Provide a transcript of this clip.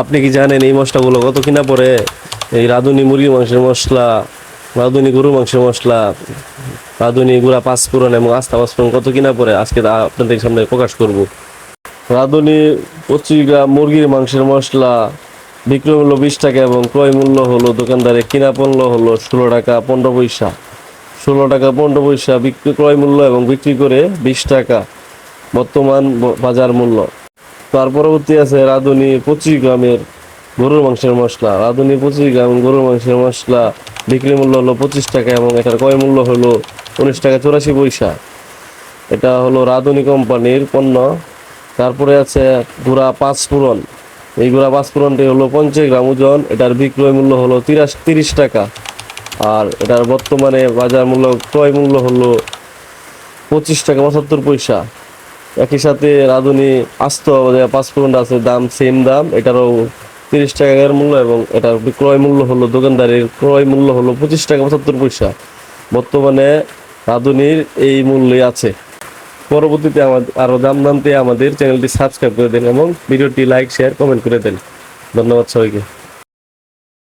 আপনি কি জানেন এই মশলাগুলো কত কিনা পরে এই রাঁধুনি মুরগির মাংসের মশলা, রাঁধুনি গরুর মাংসের মশলা, রাঁধুনি গুঁড়া পাঁচফোড়ন এবং আস্তা পাঁচফোড়ন কত কিনা পরে আজকে আপনাদের সামনে প্রকাশ করব। রাঁধুনি পঁচিশ গ্রাম মুরগির মাংসের মশলা, বিক্রয় মূল্য বিশ টাকা এবং ক্রয় মূল্য হলো দোকানদারের কিনা পণ্য হলো ষোলো টাকা পনেরো পয়সা। ষোলো টাকা পনেরো পয়সা বিক্রি, ক্রয় মূল্য এবং বিক্রি করে বিশ টাকা বর্তমান বাজার মূল্য। তার পরবর্তী আছে রাঁধুনি পঁচিশ গ্রামের গরুর মাংসের মশলা। রাঁধুনি পঁচিশ গ্রাম গরুর মাংসের মশলা, বিক্রি মূল্য হলো পঁচিশ টাকা এবং এটার ক্রয় মূল্য হলো উনিশ টাকা চৌরাশি পয়সা। এটা হলো রাঁধুনি কোম্পানির পণ্য। তারপরে আছে গুড়া পাঁচ ফোড়ন। এই গুড়া পাঁচ ফোড়নটি হলো পঞ্চাশ গ্রাম ওজন, এটার বিক্রয় মূল্য হলো তিরাশ, তিরিশ টাকা। আর এটার বর্তমানে বাজার মূল্য, ক্রয় মূল্য হলো পঁচিশ টাকা পঁচাত্তর পয়সা। একই সাথে রাঁধুনি আস্ত ফোড়নটা আছে, দাম সেম দাম, এটারও তিরিশ টাকার মূল্য এবং এটার ক্রয় মূল্য হলো, দোকানদারের ক্রয় মূল্য হলো পঁচিশ টাকা পঁচাত্তর পয়সা। বর্তমানে রাঁধুনির এই মূল্যই আছে। পরবর্তীতে আমাদের আরও দাম জানতে আমাদের চ্যানেলটি সাবস্ক্রাইব করে দেন এবং ভিডিওটি লাইক, শেয়ার, কমেন্ট করে দেন। ধন্যবাদ সবাইকে।